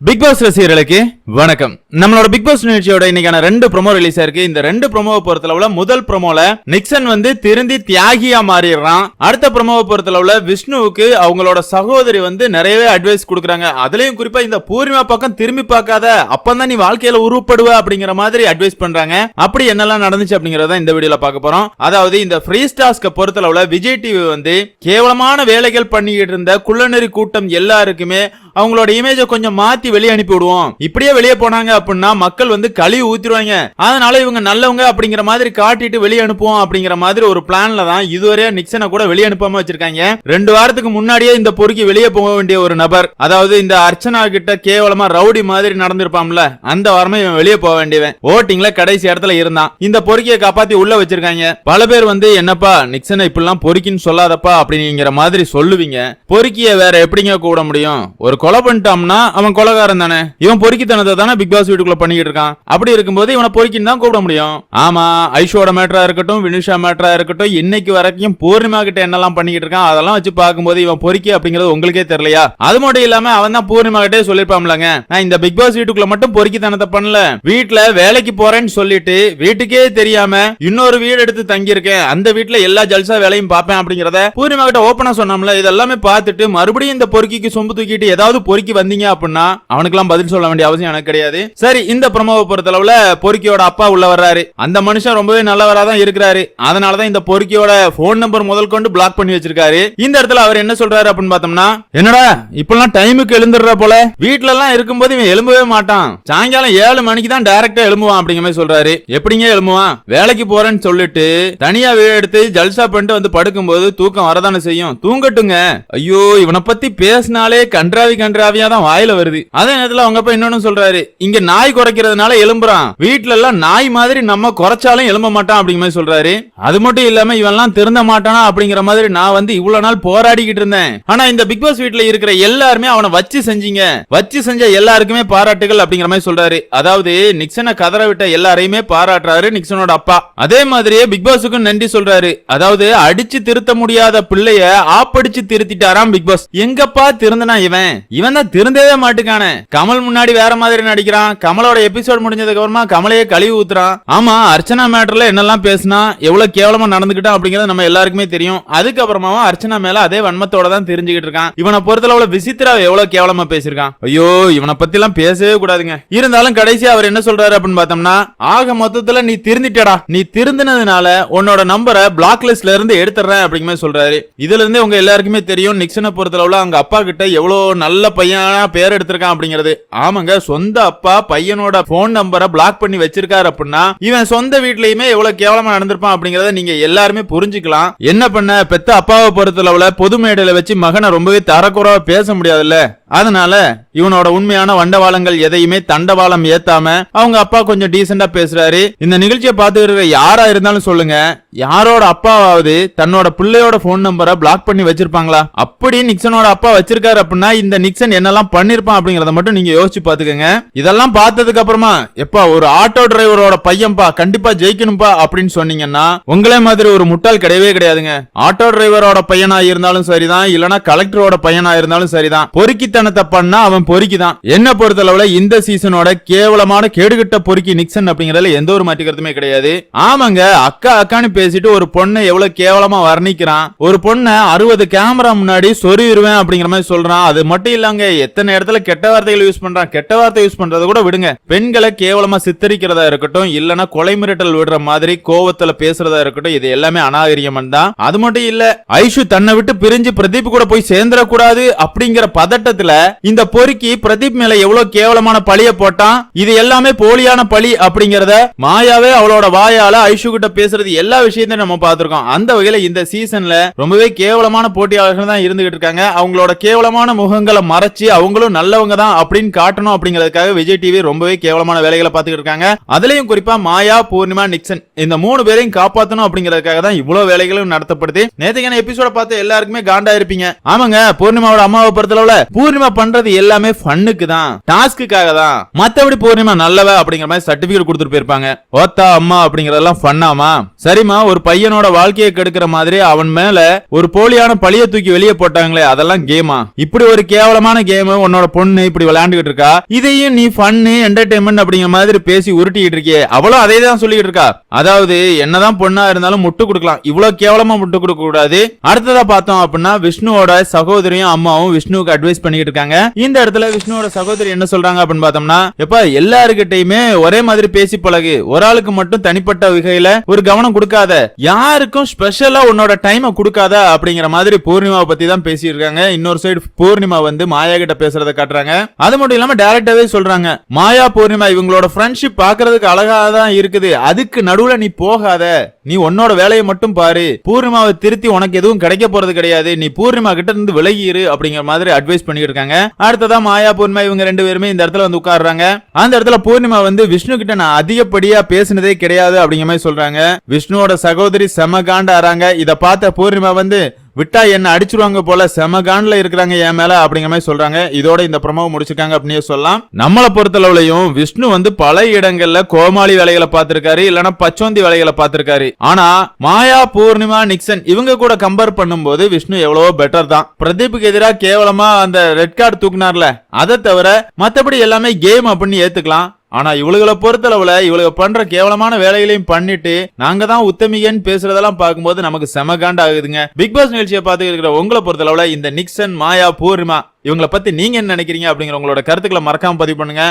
Big pass ரசிகர்களுக்கு வணக்கம். நம்மளோட பிக் பாஸ் நிகழ்ச்சியோட இன்னைக்கான ரெண்டு ப்ரோமோ ரிலீஸ் ஆயிருக்கு இந்த ரெண்டு ப்ரோமோவை பொறுத்தளவுல முதல் ப்ரோமோல நிக்சன் வந்து திருந்தி தியாகியா மாறிடுறான். அடுத்த ப்ரோமோவை பொறுத்தளவுல விஷ்ணுவுக்கு அவங்களோட சகோதரி வந்து நிறையவே அட்வைஸ் கொடுக்குறாங்க. அதுலயும் குறிப்பா இந்த பூர்ணிமா பக்கம் திரும்பி பார்க்காத அப்பதான் நீ வாழ்க்கையில உருவப்படுவ அப்படிங்கிற மாதிரி அட்வைஸ் பண்றாங்க. அப்படி என்னெல்லாம் நடந்துச்சு அப்படிங்கறத இந்த வீடியோல பார்க்க போறோம். அதாவது இந்த ஃப்ரீ ஸ்டாஸ்க பொறுத்தளவுல விஜய் டிவி வந்து கேவலமான வேலைகள் பண்ணிக்கிட்டு இருந்த குள்ளநெறி கூட்டம் எல்லாருக்குமே அவங்களோட இமேஜை கொஞ்சம் மாத்தி வெளியே அனுப்பி விடுவோம் இப்படியே வெளியே போனாங்க அப்படின்னா மக்கள் வந்து கழுவி ஊத்திடுவாங்க. அதனால இவங்க நல்லவங்க அப்படிங்கிற மாதிரி காட்டிட்டு வெளியே அனுப்புவோம் அப்படிங்கிற மாதிரி ஒரு பிளான்ல தான் இதுவரையா நிக்சனை கூட வெளியே அனுப்பாம வச்சிருக்காங்க. ரெண்டு வாரத்துக்கு முன்னாடியே இந்த பொறுக்கி வெளியே போக வேண்டிய ஒரு நபர் அதாவது இந்த அர்ச்சனா கிட்ட கேவலமா ரவுடி மாதிரி நடந்திருப்பாம்ல அந்த வாரமே இவன் வெளியே போக வேண்டியவன். ஓட்டிங்ல கடைசி இடத்துல இருந்தான். இந்த பொறுக்கியை காப்பாத்தி உள்ள வச்சிருக்காங்க. பல பேர் வந்து என்னப்பா நிக்சனை இப்படிலாம் பொறுக்கின்னு சொல்லாதப்பா அப்படிங்கிற மாதிரி சொல்லுவீங்க. பொறுக்கிய வேற எப்படிங்க கூட முடியும்? ஒரு கொலை பண்ணிட்டோம்னா அவன் கொலைகாரன் தானே? இவன் பொறுக்கித்தனத்தை தானே பிக் பாஸ் வீட்டுக்குள்ள பண்ணிக்கிட்டு இருக்கான். அப்படி இருக்கும்போது இவனை பொறுக்கின்னு தான் கூப்பிட முடியும். ஆமா ஐஷோட மேட்டரா இருக்கட்டும் வினுஷா மேட்டரா இருக்கட்டும் இன்னைக்கு வரைக்கும் பூர்ணிமா கிட்ட என்னெல்லாம் பண்ணிக்கிட்டு இருக்கான் அதெல்லாம் வச்சு பார்க்கும்போது இவன் பொறுக்கி அப்படிங்கிறது உங்களுக்கே தெரியலையா? அது மட்டும் இல்லாம அவன் தான் பூர்ணிமா கிட்டே சொல்லிருப்பாம்லங்க நான் இந்த பிக் பாஸ் வீட்டுக்குள்ள மட்டும் பொறுக்கித்தனத்தை பண்ணல. வீட்டுல வேலைக்கு போறேன்னு சொல்லிட்டு வீட்டுக்கே தெரியாம இன்னொரு வீடு எடுத்து தங்கியிருக்கேன். அந்த வீட்டுல எல்லா ஜல்சா வேலையும் பார்ப்பேன் அப்படிங்கறத பூர்ணிமா கிட்ட ஓப்பனா சொன்னோம்ல இதெல்லாமே பார்த்துட்டு மறுபடியும் இந்த பொறுக்கிக்கு சொம்பு தூக்கிட்டு ஏதாவது பொறுக்கி வந்தீங்க அப்படின்னா அவனுக்கெல்லாம் பதில் சொல்ல வேண்டிய அவசியம் எனக்கு கிடையாது. சரி இந்த ப்ரமோவை பொறுத்தளவுல பொறுக்கியோட அப்பா உள்ள வர்றாரு. அந்த மனுஷன் ரொம்பவே நல்லவரா தான் இருக்கிறாரு. அதனாலதான் இந்த பொறுக்கியோட போன் நம்பர் முதல் கொண்டு பிளாக் பண்ணி வச்சிருக்காரு. இந்த இடத்துல அவர் என்ன சொல்றாரு அப்படின்னு பார்த்தோம்னா என்னடா இப்பெல்லாம் டைமுக்கு எழுந்துடுற போல. வீட்டுல எல்லாம் இருக்கும்போது இவன் எழும்பவே மாட்டான். சாயங்காலம் ஏழு மணிக்கு தான் டைரக்டா எழும்புவான் அப்படிங்கிற மாதிரி சொல்றாரு. எப்படிங்க எழும்புவான்? வேலைக்கு போறேன்னு சொல்லிட்டு தனியா வீடு எடுத்து ஜல்சா பண்ணிட்டு வந்து படுக்கும்போது தூக்கம் வரதானே செய்யும். தூங்கட்டுங்க. ஐயோ இவனை பத்தி பேசினாலே கன்றாவி கன்றாவியா தான் வாயில வருது. அதே நேரத்துல அவங்க அப்பா இன்னொன்னு சொல்றாரு இங்க நாய் குறைக்கிறதுனால எழும்புறான். வீட்டுல எல்லாம் நாய் மாதிரி நம்ம குறைச்சாலும் எழும்ப மாட்டான் அப்படிங்கிற மாதிரி சொல்றாரு. அது மட்டும் இல்லாம இவன்லாம் திருந்த மாட்டானா அப்படிங்கிற மாதிரி நான் வந்து இவ்வளவு நாள் போராடிக்கிட்டு இருந்தேன். ஆனா இந்த பிக் பாஸ் வீட்டுல இருக்கிற எல்லாருமே அவனை வச்சு செஞ்சீங்க. வச்சு செஞ்ச எல்லாருக்குமே பாராட்டுகள் அப்படிங்கிற மாதிரி சொல்றாரு. அதாவது நிக்சனை கதற விட்ட எல்லாரையுமே பாராட்டுறாரு நிக்சனோட அப்பா. அதே மாதிரியே பிக் பாஸுக்கும் நன்றி சொல்றாரு. அதாவது அடிச்சு திருத்த முடியாத பிள்ளைய ஆப்படிச்சு திருத்திட்டாராம் பிக் பாஸ். எங்கப்பா திருந்தனா இவன்? இவன் தான் திருந்தவே மாட்டுக்கான. கமல் முன்னாடி வேற மாதிரி நடிக்கிறான். கமலோட எபிசோட் முடிஞ்சதுக்கு அப்புறமா கமலையே கழுவி ஊத்துறான். ஆமா அர்ச்சனா மேட்டர்ல என்னெல்லாம் பேசினா எவ்வளவு கேவலமா நடந்துக்கிட்டான் அப்படிங்கறது நம்ம எல்லாருக்குமே தெரியும். அதுக்கப்புறமாவும் அர்ச்சனா மேல அதே வன்மத்தோட தான் தெரிஞ்சுக்கிட்டு இருக்கான். இவனை பொறுத்தளவுல விசித்ரா எவ்வளவு கேவலமா பேசியிருக்கான். ஐயோ இவனை பத்தி எல்லாம் பேசவே கூடாதுங்க. இருந்தாலும் கடைசி அவர் என்ன சொல்றாரு அப்படின்னு பார்த்தோம்னா ஆக மொத்தத்துல நீ திருந்திட்டடா நீ திருந்தினதுனால உன்னோட நம்பரை பிளாக் லிஸ்ட்ல இருந்து எடுத்துறேன் அப்படிங்கிற சொல்றாரு. இதுல இருந்தே உங்க எல்லாருக்குமே தெரியும் நிக்சனை பொறுத்தளவுல அவங்க அப்பா கிட்ட எவ்வளவு நல்ல பையனா பேர் எடுத்திருக்கான் அப்படிங்கிறது. ஆமாங்க சொந்த அப்பா பையனோட போன் நம்பரை பிளாக் பண்ணி வச்சிருக்காரு அப்படின்னா இவன் சொந்த வீட்லயுமே எவ்வளவு கேவலமா நடந்திருப்பான் அப்படிங்கறத நீங்க எல்லாருமே புரிஞ்சுக்கலாம். என்ன பண்ண பெத்த அப்பாவை பொறுத்தளவுல பொது மேடையில வச்சு மகனை ரொம்பவே தரக்குறவா பேச முடியாதுல்ல. அதனால இவனோட உண்மையான வண்டவாளங்கள் எதையுமே தண்டவாளம் ஏத்தாம அவங்க அப்பா கொஞ்சம் டீசெண்டா பேசுறாரு. இந்த நிகழ்ச்சியை பாத்துக்கிற யாரா இருந்தாலும் சொல்லுங்க. யாரோட அப்பாவாவது தன்னோட பிள்ளையோட போன் நம்பரை பிளாக் பண்ணி வச்சிருப்பாங்களா? அப்படி நிக்சனோட அப்பா வச்சிருக்காரு அப்படின்னா இந்த நிக்சன் என்னெல்லாம் பண்ணிருப்பான் அப்படிங்கறத மட்டும் நீங்க யோசிச்சு பாத்துக்கோங்க இதெல்லாம் பார்த்ததுக்கு அப்புறமா எப்பா ஒரு ஆட்டோ டிரைவரோட பையன்பா கண்டிப்பா ஜெயிக்கணும்பா அப்படின்னு சொன்னீங்கன்னா உங்களே மாதிரி ஒரு முட்டாள் கிடையவே கிடையாதுங்க. ஆட்டோ டிரைவரோட பையனா இருந்தாலும் சரிதான் இல்லனா கலெக்டரோட பையனா இருந்தாலும் சரிதான். பொறுக்கித்தனத்தை பண்ணா அவன் பொறுக்கிதான். என்ன பொறுத்தளவுல இந்த சீசனோட கேவலமான கேடுகட்ட பொறுக்கி நிக்சன் அப்படிங்கறதுல எந்த ஒரு மாற்றிக்கிறதுமே கிடையாது. ஆமாங்க அக்கா அக்கான்னு பேசிட்டு ஒரு பொண்ணை எவ்வளவு கேவலமா வர்ணிக்கிறான். ஒரு பொண்ணை அறுபது கேமரா முன்னாடி சொருவிடுவேன் அப்படிங்கிற மாதிரி சொல்றான். அது மட்டும் இல்லாங்க எத்தனை இடத்துல கெட்ட வார்த்தைகள் யூஸ் பண்றான். கெட்ட வார்த்தை யூஸ் பண்றத கூட விடுங்க. பெண்களை கேவலமா சித்தரிக்கிறதா இருக்கட்டும் இல்லனா கொலை மிரட்டல் விடுற மாதிரி கோவத்துல பேசுறதா இருக்கட்டும் இது எல்லாமே அநாகரிகம் தான். அது மட்டும் இல்ல ஐஷு தன்னை விட்டு பிரிஞ்சு பிரதீப் கூட போய் சேர்ந்துடக்கூடாது அப்படிங்கிற பதட்டத்துல இந்த பொறுக்கி பிரதீப் மேல எவ்வளவு கேவலமான பழிய போட்டான்? இது எல்லாமே போலியான பழி அப்படிங்கறத மாயாவே அவளோட வாயால ஐஷு கிட்ட பேசுறது எல்லா விஷயத்தையும் நம்ம பார்த்திருக்கோம். அந்த வகையில இந்த சீசன்ல ரொம்பவே கேவலமான போட்டியாளர்கள் தான் இருந்துகிட்டு இருக்காங்க. அவங்களோட கேவலமான முகங்களை மறைச்சு அவங்களும் நல்லவங்க தான் அப்படின்னு காட்டணும் அப்படிங்கிறதுக்காக விஜய் டிவி ரொம்பவே கேவலமான வேலைகளை பார்த்துக்கிட்டு இருக்காங்க. அதுலயும் குறிப்பா மாயா பூர்ணிமா நிக்சன் இந்த மூணு பேரையும் காப்பாத்தணும் அப்படிங்கிறதுக்காக தான் இவ்வளவு வேலைகளும் நடத்தப்படுது. நேற்றுக்கான எபிசோட பார்த்து எல்லாருக்குமே காண்டா இருப்பீங்க ஆமாங்க பூர்ணிமாவோட அம்மாவை பொறுத்தளவுல பூர்ணிமா பண்றது எல்லாமே எல்லாமே ஃபன்னுக்கு தான் டாஸ்க்குக்காக தான் மத்தபடி பூர்ணிமா நல்லவ அப்படிங்கிற மாதிரி சர்டிபிகேட் கொடுத்துட்டு போயிருப்பாங்க. ஓத்தா அம்மா அப்படிங்கறதெல்லாம் ஃபன்னாமா சரிம்மா ஒரு பையனோட வாழ்க்கையை கெடுக்கிற மாதிரி அவன் மேல ஒரு போலியான பழிய தூக்கி வெளியே போட்டாங்களே அதெல்லாம் கேமா இப்படி ஒரு கேவலமான கேம் உன்னோட பொண்ணு இப்படி விளையாண்டுகிட்டு இருக்கா? இதையும் நீ ஃபன்னு என்டர்டைன்மெண்ட் அப்படிங்கிற மாதிரி பேசி உருட்டிட்டு இருக்கியே. அவளும் அதே தான் சொல்லிட்டு இருக்கா. அதாவது என்னதான் பொண்ணா இருந்தாலும் முட்டு கொடுக்கலாம். இவ்வளவு கேவலமா முட்டு கொடுக்க கூடாது. அடுத்ததா பார்த்தோம் அப்படின்னா விஷ்ணுவோட சகோதரியும் அம்மாவும் விஷ்ணுவுக்கு அட்வைஸ் பண்ணிட்டு இருக்காங்க. இந்த இடத்துல விஷ்ணுவோட சகோதரி என்ன சொல்றாங்க அப்படின்னு பார்த்தோம்னா எப்ப எல்லாருக்கிட்டையுமே ஒரே மாதிரி பேசி பழகு. ஒரு ஆளுக்கு மட்டும் தனிப்பட்ட வகையில ஒரு கவனம் கொடுக்காத. யாருக்கும் ஸ்பெஷலா உன்னோட டைமை கொடுக்காத அப்படிங்கிற மாதிரி பூர்ணிமாவை பத்தி தான் பேசியிருக்காங்க. இன்னொரு சைடு பூர்ணிமா வந்து மாயா கிட்ட பேசுறத காட்டுறாங்க. அது மட்டும் இல்லாம டேரக்டாவே சொல்றாங்க. மாயா பூர்ணிமா இவங்களோட ஃப்ரெண்ட்ஷிப் பாக்குறதுக்கு அழகா தான் இருக்குது. அதுக்கு நடுவுல நீ போகாத. நீ உன்னோட வேலையை மட்டும் பாரு. பூர்ணிமாவை திருத்தி உனக்கு எதுவும் கிடைக்க போறது கிடையாது. நீ பூர்ணிமா கிட்ட இருந்து விலகி இரு அப்படிங்கிற மாதிரி அட்வைஸ் பண்ணிட்டு இருக்காங்க அடுத்ததா மாயா பூர்ணிமா இவங்க ரெண்டு பேருமே இந்த இடத்துல வந்து உட்கார்றாங்க. அந்த இடத்துல பூர்ணிமா வந்து விஷ்ணு கிட்ட நான் அதிகப்படியா பேசினதே கிடையாது அப்படிங்கிற மாதிரி சொல்றாங்க. விஷ்ணுவோட சகோதரி செம காண்டாறாங்க. இத பார்த்த பூர்ணிமா வந்து விட்டா என்ன அடிச்சிருவாங்க போல செமகான்ல இருக்கிறாங்க என் மேல அப்படிங்கிற மாதிரி சொல்றாங்க. இதோட இந்த ப்ரமோவை முடிச்சிருக்காங்க அப்படின்னு சொல்லலாம். நம்மளை பொறுத்தளவுலையும் விஷ்ணு வந்து பல இடங்கள்ல கோமாளி வேலைகளை பார்த்திருக்காரு இல்லனா பச்சோந்தி வேலைகளை பார்த்திருக்காரு. ஆனா மாயா பூர்ணிமா நிக்சன் இவங்க கூட கம்பேர் பண்ணும்போது விஷ்ணு எவ்வளவோ பெட்டர் தான். பிரதீப்புக்கு எதிராக கேவலமா அந்த ரெட் கார்டு தூக்குனார்ல. அதை தவிர மத்தபடி எல்லாமே கேம் அப்படின்னு ஏத்துக்கலாம். ஆனா இவளுகளை பொறுத்தளவுல இவளுக பண்ற கேவலமான வேலைகளையும் பண்ணிட்டு நாங்க தான் உத்தமிகன்னு பேசுறதெல்லாம் பார்க்கும்போது நமக்கு செம காண்ட் ஆகுதுங்க பிக் பாஸ் நிகழ்ச்சியை பார்த்து இருக்கிற உங்களை பொறுத்தளவுல இந்த நிக்சன் மாயா பூர்ணிமா இவங்களை பத்தி நீங்க என்ன நினைக்கிறீங்க அப்படிங்கிற உங்களோட கருத்துக்களை மறக்காம பதிவு பண்ணுங்க.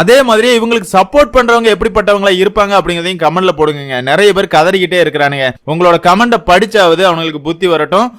அதே மாதிரி இவங்களுக்கு சப்போர்ட் பண்றவங்க எப்படிப்பட்டவங்களா இருப்பாங்க அப்படிங்கிறதையும் கமெண்ட்ல போடுங்க நிறைய பேர் கதறிக்கிட்டே இருக்கிறானுங்க. உங்களோட கமெண்ட படிச்சாவது அவங்களுக்கு புத்தி வரட்டும்.